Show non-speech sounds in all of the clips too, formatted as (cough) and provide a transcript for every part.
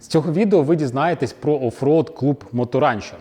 З цього відео ви дізнаєтесь про офроуд клуб Моторанчо.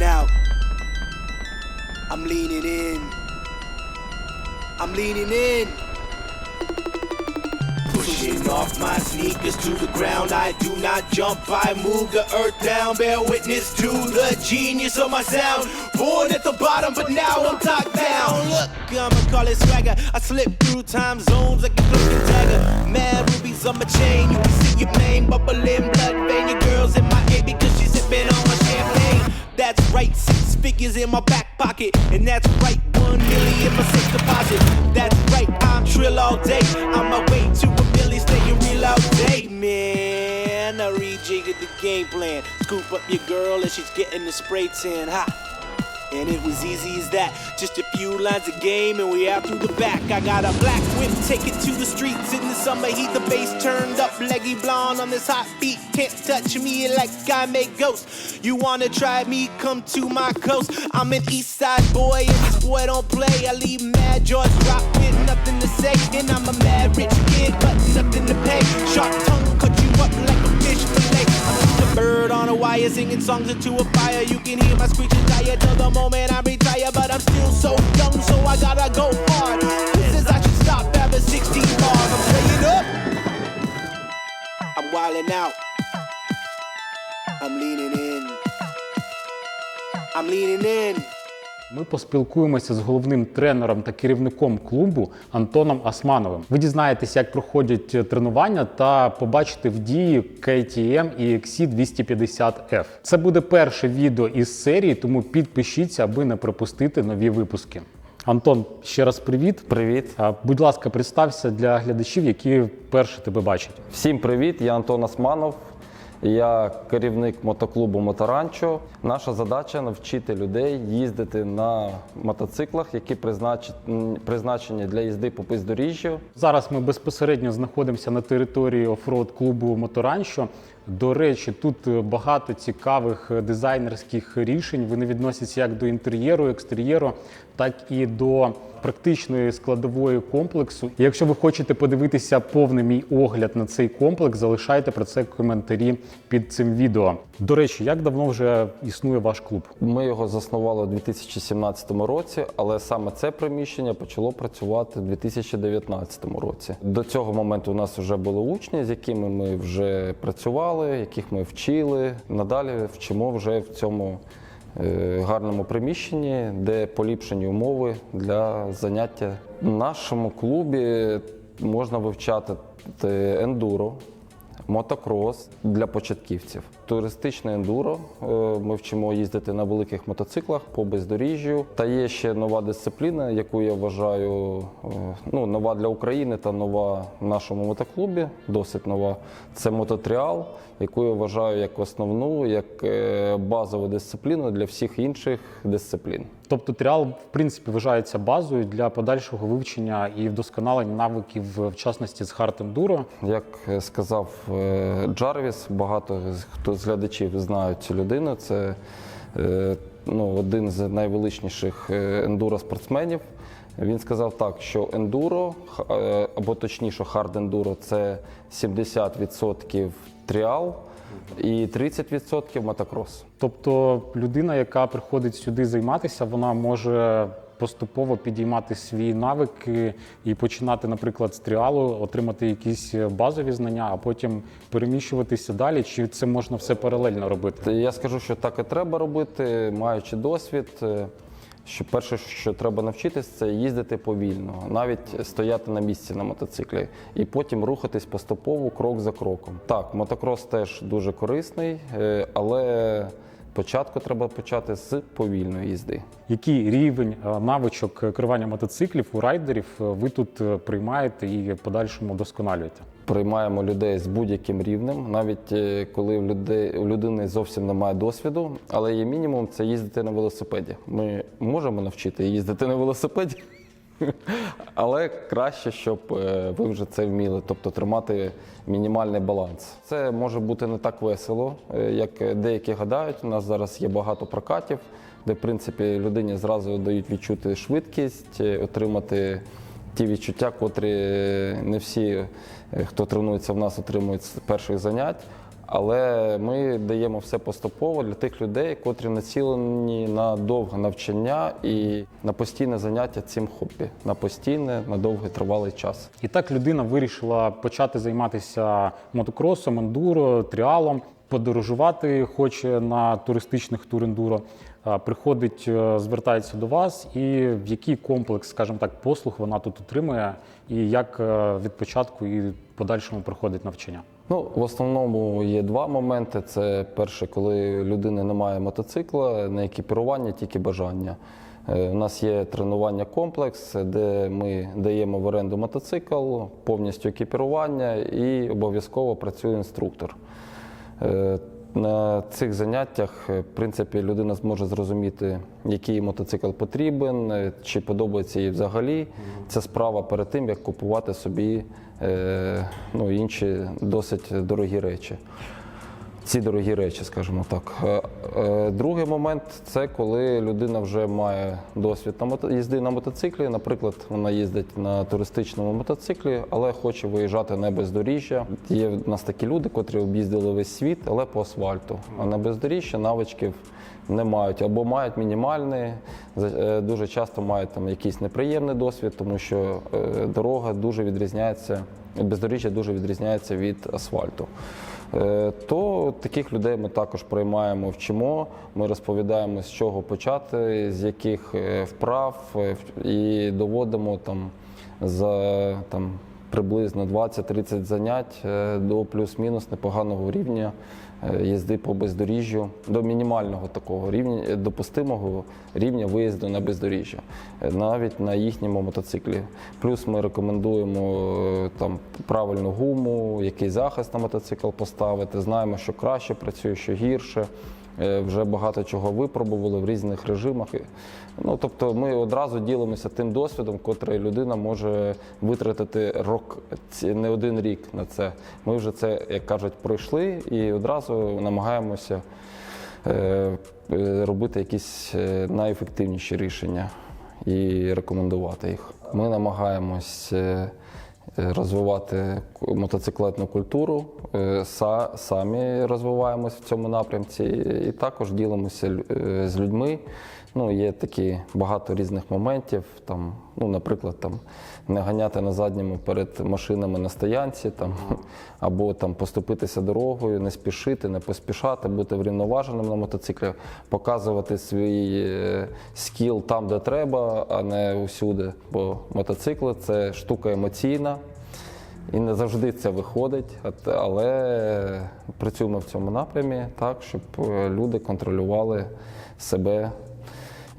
I'm out. I'm leaning in. I'm leaning in. Pushing off my sneakers to the ground. I do not jump, I move the earth down. Bear witness to the genius of my sound. Born at the bottom, but now I'm top down. Look, I'ma call it swagger. I slip through time zones like a cloak and dagger. Mad rubies on my chain. You can see your name bubbling, blood vein. Your girl's in my ear because she's sipping on my champagne. That's right, six figures in my back pocket. And that's right, one million in my safe deposit. That's right, I'm trill all day. On my way to a million, staying real all day, man. I rejiggered the game plan. Scoop up your girl and she's getting the spray tan. Ha! And it was easy as that. Just a few lines of game, and we out through the back. I got a black whip, take it to the streets in the summer heat. The bass turned up, leggy blonde on this hot beat. Can't touch me like I make ghosts. You wanna try me? Come to my coast. I'm an east side boy, and this boy don't play. I leave mad jaws drop nothing to say. And I'm a mad rich kid, but nothing to pay. Sharp tongue cut you up like bird on a wire singing songs into a fire. You can hear my screeching tire till the moment I retire, but I'm still so young, so I gotta go hard. Is I should stop having 16 bars. I'm playing up. I'm wilding out. I'm leaning in. I'm leaning in. Ми поспілкуємося з головним тренером та керівником клубу Антоном Османовим. Ви дізнаєтесь, як проходять е, тренування та побачите в дії KTM і XC250F. Це буде перше відео із серії, тому підпишіться, аби не пропустити нові випуски. Антон, ще раз привіт. Привіт. Будь ласка, представся для глядачів, які вперше тебе бачать. Всім привіт, я Антон Османов. Я керівник мотоклубу Моторанчо. Наша задача навчити людей їздити на мотоциклах, які призначені для їзди по бездоріжжю. Зараз ми безпосередньо знаходимося на території офроуд клубу Моторанщо. До речі, тут багато цікавих дизайнерських рішень. Вони відносяться як до інтер'єру, екстер'єру, так і до практичної складової комплексу. І якщо ви хочете подивитися повний мій огляд на цей комплекс, залишайте про це коментарі під цим відео. До речі, як давно вже існує ваш клуб? Ми його заснували у 2017 році, але саме це приміщення почало працювати у 2019 році. До цього моменту у нас вже були учні, з якими ми вже працювали, яких ми вчили. Надалі вчимо вже в цьому гарному приміщенні, де поліпшені умови для заняття. В нашому клубі можна вивчати е, ендуро, мотокрос для початківців. Туристичне ендуро. Е, Ми вчимо їздити на великих мотоциклах по бездоріжжю. Та є ще нова дисципліна, яку я вважаю е, ну, нова для України та нова в нашому мотоклубі. Досить нова. Це мототріал, яку я вважаю як основну, як е, базову дисципліну для всіх інших дисциплін. Тобто тріал, в принципі, вважається базою для подальшого вивчення і вдосконалення навиків, в частності з хард ендуро. Як сказав Джарвіс, багато хто з глядачів знають цю людину. Це е, ну, один з найвеличніших е, ендуро-спортсменів. Він сказав так, що ендуро, е, або точніше, хард ендуро це 70% тріал і 30% мотокрос. Тобто людина, яка приходить сюди займатися, вона може поступово підіймати свої навики і починати, наприклад, з тріалу, отримати якісь базові знання, а потім переміщуватися далі. Чи це можна все паралельно робити? Я скажу, що так і треба робити, маючи досвід. е, що перше, що треба навчитись, це їздити повільно, навіть стояти на місці на мотоциклі, і потім рухатись поступово, крок за кроком. Так, мотокрос теж дуже корисний, е, але спочатку треба почати з повільної їзди. Який рівень е, навичок керування мотоциклів у райдерів е, ви тут е, приймаєте і в подальшому досконалюєте? Приймаємо людей з будь-яким рівнем, навіть коли в людей у людини зовсім немає досвіду, але є мінімум це їздити на велосипеді. Ми можемо навчити їздити на велосипеді, (laughs) але краще, щоб е, ви вже це вміли, тобто тримати мінімальний баланс. Це може бути не так весело, е, як деякі гадають. У нас зараз є багато прокатів, де в принципі людині зразу дають відчути швидкість, е, отримати ті відчуття, котрі не всі, хто тренується в нас, отримують з перших занять. Але ми даємо все поступово для тих людей, котрі націлені на довге навчання і на постійне заняття цим хобі, на постійне, на довгий тривалий час. І так людина вирішила почати займатися мотокросом, ендуро, тріалом, подорожувати хоче на туристичних турендуро. Приходить, е, звертається до вас, і в який комплекс, скажімо так, послуг вона тут отримує, і як е, від початку і подальшому проходить навчання. Ну, в основному є два моменти. Це перше, коли людини немає мотоцикла, не екіпірування, тільки бажання. Е, У нас є тренування комплекс, де ми даємо в оренду мотоцикл, повністю екіпірування і обов'язково працює інструктор. На цих заняттях, е, в принципі, людина зможе зрозуміти, який мотоцикл потрібен, е, чи подобається їй взагалі. Це справа перед тим, як купувати собі е, ну, інші досить дорогі речі. Ці дорогі речі, скажімо так. Е, е, Другий момент це коли людина вже має досвід на їзди на мотоциклі. Наприклад, вона їздить на туристичному мотоциклі, але хоче виїжджати на бездоріжжя. Є в нас такі люди, котрі об'їздили весь світ, але по асфальту. А на бездоріжжя навичків не мають або мають мінімальний, за- е, дуже часто мають там якийсь неприємний досвід, тому що дорога дуже відрізняється, бездоріжжя дуже відрізняється від асфальту. Е, То таких людей ми також приймаємо, вчимо. Ми розповідаємо, з чого почати, з яких е, вправ, е, і доводимо там за там, приблизно 20-30 занять до плюс-мінус непоганого рівня їзди по бездоріжжю, до мінімального такого рівня, е, допустимого рівня виїзду на бездоріжжя, е, навіть на їхньому мотоциклі. Плюс ми рекомендуємо е, там правильну гуму, який захист на мотоцикл поставити. Знаємо, що краще працює, що гірше. Е, Вже багато чого випробували в різних режимах. Ну, тобто ми одразу ділимося тим досвідом, котрий людина може витратити рок, не один рік на це. Ми вже це, як кажуть, пройшли і одразу намагаємося е, робити якісь е, найефективніші рішення і рекомендувати їх. Ми намагаємось розвивати мотоциклетну культуру, е, са- самі розвиваємось в цьому напрямці і також ділимося е, з людьми. Ну, є такі багато різних моментів. Там, ну, наприклад, там, не ганяти на задньому перед машинами на стоянці, там, або там, поступитися дорогою, не спішити, не поспішати, бути врівноваженим на мотоциклі, показувати свій е, скіл там, де треба, а не усюди. Бо мотоцикли це штука емоційна. І не завжди це виходить, але працюємо в цьому напрямі так, щоб е, люди контролювали себе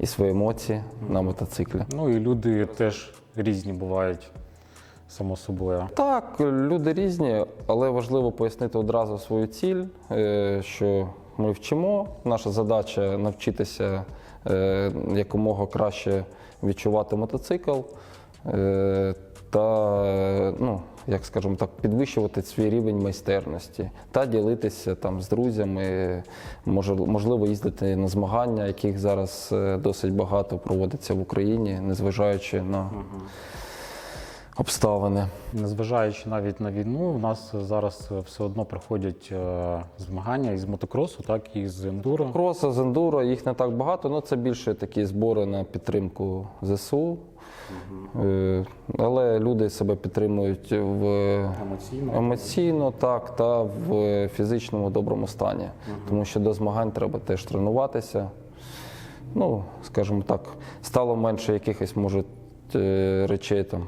і свої емоції на мотоциклі. Ну і люди теж різні бувають, само собою. Так, люди різні, але важливо пояснити одразу свою ціль, е, що ми вчимо. Наша задача навчитися е, якомога краще відчувати мотоцикл е, та, ну, як скажемо так, підвищувати свій рівень майстерності та ділитися там з друзями, можливо, їздити на змагання, яких зараз е, досить багато проводиться в Україні, незважаючи на обставини. Незважаючи навіть на війну, у нас зараз все одно проходять е, змагання із мотокросу, так і з ендуро. Кроса з ендуро, їх не так багато, але це більше такі збори на підтримку ЗСУ. Е, Але люди себе підтримують в Емоційно. емоційно, так, та в фізичному доброму стані. Тому що до змагань треба теж тренуватися. ну, скажімо так, стало менше якихось, може, е, речей там.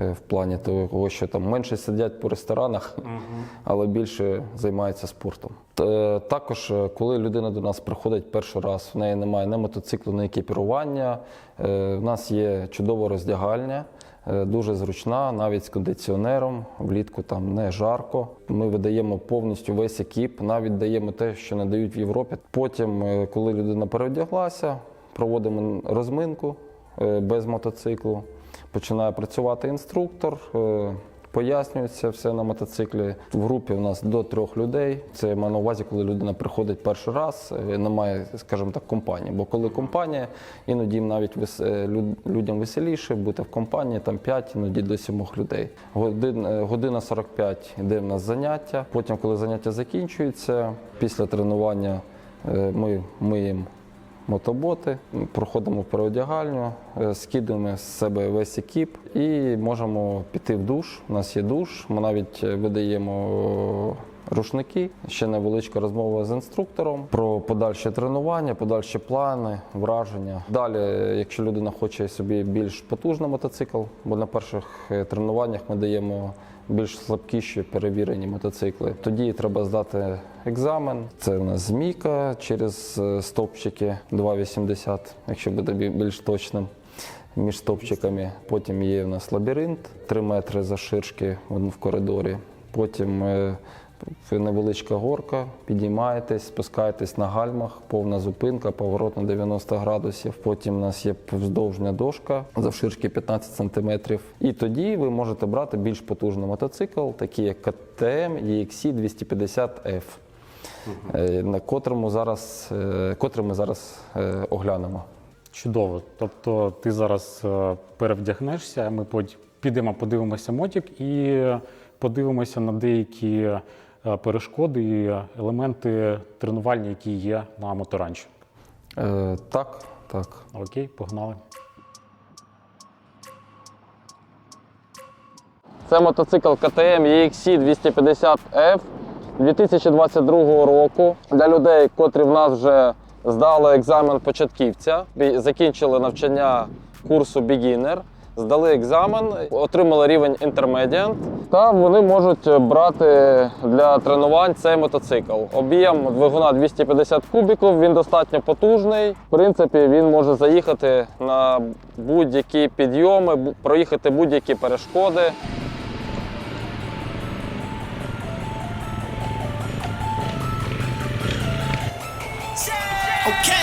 Е, В плані того, що там менше сидять по ресторанах, але більше займаються спортом. Також, е, коли людина до нас приходить перший раз, в неї немає ні мотоциклу, ні екіпірування. е, В нас є чудова роздягальня, е, дуже зручна, навіть з кондиціонером. Влітку там не жарко. Ми видаємо повністю весь екіп, навіть даємо те, що не дають в Європі. Потім, е, коли людина переодяглася, проводимо розминку е, без мотоциклу. Починає працювати інструктор, е, пояснюється все на мотоциклі. В групі у нас до трьох людей. Це я маю на увазі, коли людина приходить перший раз, е, немає, скажімо так, компанії. Бо коли компанія, іноді навіть е, люд- людям веселіше бути в компанії, там 5, іноді до 7 людей. Годин, година 45 йде в нас заняття. Потім, коли заняття закінчується, після тренування ми миємо мотоботи, проходимо в переодягальню, е, скидаємо з себе весь екіп і можемо піти в душ. У нас є душ, ми навіть е, видаємо рушники. Ще невеличка розмова з інструктором про подальше тренування, подальші плани, враження. Далі, якщо людина хоче собі більш потужний мотоцикл, бо на перших е, тренуваннях ми даємо більш слабкіші перевірені мотоцикли. Тоді треба здати екзамен. Це у нас змійка через е, стовпчики 2,80, якщо буде більш точним. Між стовпчиками. Потім є у нас лабіринт, 3 метри завширшки в в коридорі. Потім е, невеличка горка, підіймаєтесь, спускаєтесь на гальмах, повна зупинка, поворот на 90 градусів. Потім у нас є повздовжня дошка завширшки 15 сантиметрів. І тоді ви можете брати більш потужний мотоцикл, такий як КТМ EXC 250F, е, на котрому зараз, е, котрий ми зараз е, оглянемо. Чудово. Тобто ти зараз е, перевдягнешся, ми підемо, подивимося мотик і подивимося на деякі перешкоди і елементи тренувальні, які є на моторанчі. Е, так, так. Окей, погнали. Це мотоцикл КТМ EXC 250F 2022 року. Для людей, котрі в нас вже здали екзамен початківця, закінчили навчання курсу Beginner, здали екзамен, отримали рівень Intermediate. Та вони можуть брати для тренувань цей мотоцикл. Об'єм двигуна 250 кубіків, він достатньо потужний. В принципі, він може заїхати на будь-які підйоми, проїхати будь-які перешкоди. Okay.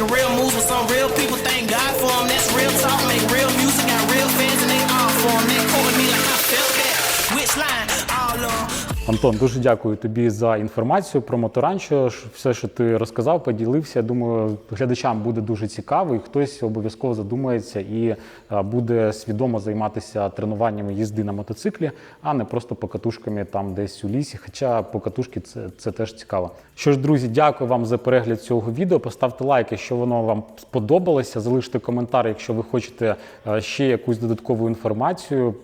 Making real moves with some real people. Thank God for them. That's real talk, Антон, дуже дякую тобі за інформацію про моторанчо. Все, що ти розказав, поділився. Думаю, глядачам буде дуже цікаво, і хтось обов'язково задумається і е, буде свідомо займатися тренуваннями їзди на мотоциклі, а не просто покатушками там десь у лісі. Хоча покатушки це, це теж цікаво. Що ж, друзі, дякую вам за перегляд цього відео. Поставте лайк, якщо воно вам сподобалося. Залиште коментар, якщо ви хочете е, ще якусь додаткову інформацію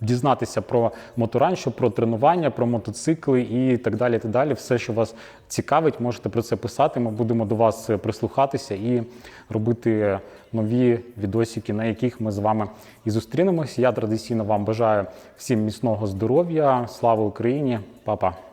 дізнатися про моторанчо, про тренування, про мотоцикли і так далі. Так далі. Все, що вас цікавить, можете про це писати. Ми будемо до вас е, прислухатися і робити нові відосики, на яких ми з вами і зустрінемось. Я традиційно вам бажаю всім міцного здоров'я. Слава Україні, Па-па!